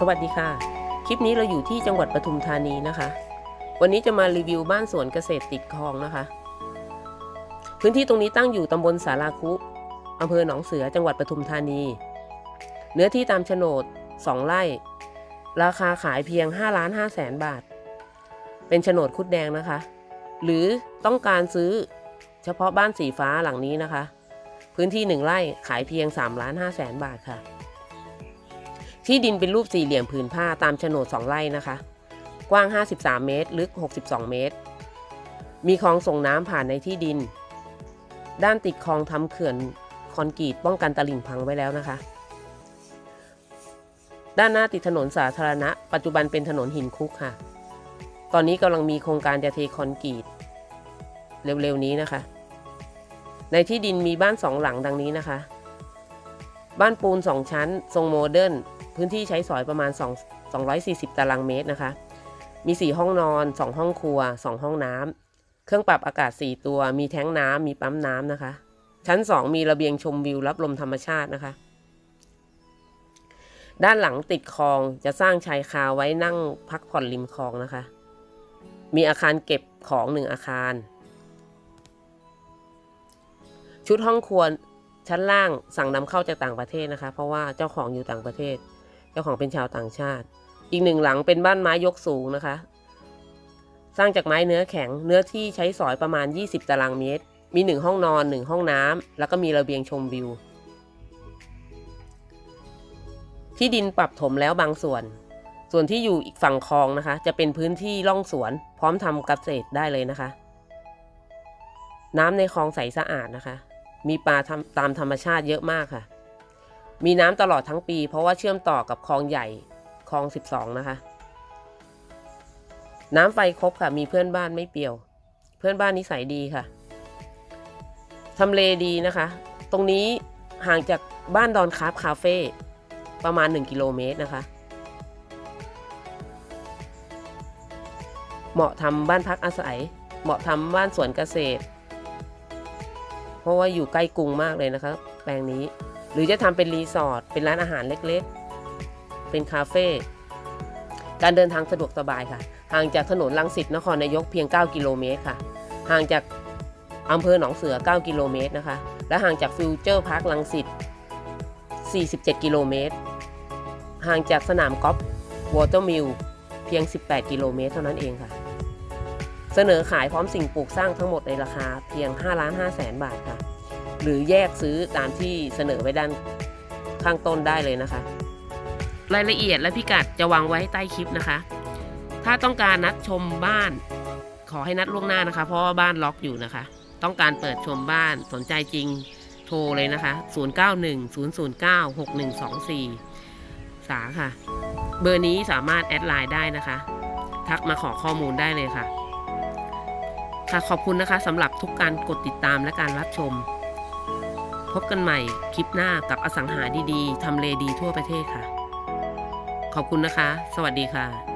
สวัสดีค่ะ คลิปนี้เราอยู่ที่จังหวัดปทุมธานีนะคะ วันนี้จะมารีวิวบ้านสวนเกษตรติดคลองนะคะ พื้นที่ตรงนี้ตั้งอยู่ตำบลสาราคุอำเภอหนองเสือจังหวัดปทุมธานี เนื้อที่ตามโฉนด 2 ไร่ ราคาขายเพียง5ล้าน5แสนบาท เป็นโฉนดคุดแดงนะคะ หรือต้องการซื้อเฉพาะบ้านสีฟ้าหลังนี้นะคะ พื้นที่ 1 ไร่ขายเพียง3ล้าน5แสนบาทค่ะ ที่ดินเป็นรูปสี่เหลี่ยมผืนผ้าตามโฉนด 2 ไร่นะคะ กว้าง 53 เมตร ลึก 62 เมตร มีคลองส่งน้ำผ่านในที่ดิน ด้านติดคลองทำเขื่อนคอนกรีตป้องกันตลิ่งพังไว้แล้วนะคะ ด้านหน้าติดถนนสาธารณะ ปัจจุบันเป็นถนนหินคุกค่ะ ตอนนี้กำลังมีโครงการจะเทคอนกรีตเร็วๆนี้นะคะ ในที่ดินมีบ้านสองหลังดังนี้นะคะ บ้านปูน2ชั้น ทรงโมเดิร์น พื้นที่ใช้สอยประมาณ 2 240 ตารางเมตรนะคะ มี 4 ห้องนอน 2 ห้องครัว 2 ห้องน้ำ เครื่องปรับอากาศ 4 ตัว มีแท้งน้ำ มีปั๊มน้ำนะคะ ชั้น 2 มีระเบียงชมวิวรับลมธรรมชาตินะคะ ด้านหลังติดคลองจะสร้างชายคาไว้นั่งพักผ่อนริมคลองนะคะ มีอาคารเก็บของหนึ่งอาคาร ชุดห้องครัวชั้นล่างสั่งนำเข้าจากต่างประเทศนะคะ เพราะว่าเจ้าของอยู่ต่างประเทศ จ้าของเป็นชาวต่างชาติ อีกหนึ่งหลังเป็นบ้านไม้ยกสูงนะคะ สร้างจากไม้เนื้อแข็ง เนื้อที่ใช้สอยประมาณ 20 ตารางเมตร มีหนึ่งห้องนอนหนึ่งห้องน้ำ แล้วก็มีระเบียงชมวิว ที่ดินปรับถมแล้วบางส่วน ส่วนที่อยู่อีกฝั่งคลองนะคะ จะเป็นพื้นที่ร่องสวน พร้อมทำเกษตรได้เลยนะคะ น้ำในคลองใสสะอาดนะคะ มีปลาตามธรรมชาติเยอะมากค่ะ มีน้ำตลอดทั้งปี เพราะว่าเชื่อมต่อกับคลองใหญ่คลอง 12 นะคะ น้ำไฟครบค่ะ มีเพื่อนบ้านไม่เปียว เพื่อนบ้านนิสัยดีค่ะทำเลดีนะคะ ตรงนี้ห่างจากบ้านดอนคาร์ฟคาเฟ่ประมาณ 1 กิโลเมตรนะคะ เหมาะทำบ้านพักอาศัย เหมาะทำบ้านสวนเกษตร เพราะว่าอยู่ใกล้กรุงมากเลยนะคะ แปลงนี้ หรือจะทำเป็นรีสอร์ทเป็นร้านอาหารเล็กๆ เป็นคาเฟ่การเดินทางสะดวกสบายค่ะ ห่างจากถนนลังสิตนครนายกเพียง 9 กิโลเมตรค่ะ ห่างจากอำเภอหนองเสือ 9 กิโลเมตรนะคะ และห่างจากฟิวเจอร์พาร์คลังสิต 47 กิโลเมตร ห่างจากสนามกอล์ฟวอเตอร์มิลเพียง 18 กิโลเมตรเท่านั้นเองค่ะ เสนอขายพร้อมสิ่งปลูกสร้างทั้งหมดในราคาเพียง 5 ล้าน5แสนบาทค่ะ หรือแยกซื้อตามที่เสนอไว้ด้านข้างต้นได้เลยนะคะ รายละเอียดและพิกัดจะวางไว้ใต้คลิปนะคะ ถ้าต้องการนัดชมบ้าน ขอให้นัดล่วงหน้านะคะ เพราะว่าบ้านล็อกอยู่นะคะ ต้องการเปิดชมบ้านสนใจจริงโทรเลยนะคะ 0910096124 สาค่ะ เบอร์นี้สามารถแอดไลน์ได้นะคะ ทักมาขอข้อมูลได้เลยค่ะ ค่ะขอบคุณนะคะสำหรับทุกการกดติดตามและการรับชม พบกันใหม่คลิปหน้ากับอสังหาดีๆทำเลดีทั่วประเทศค่ะ ขอบคุณนะคะ สวัสดีค่ะ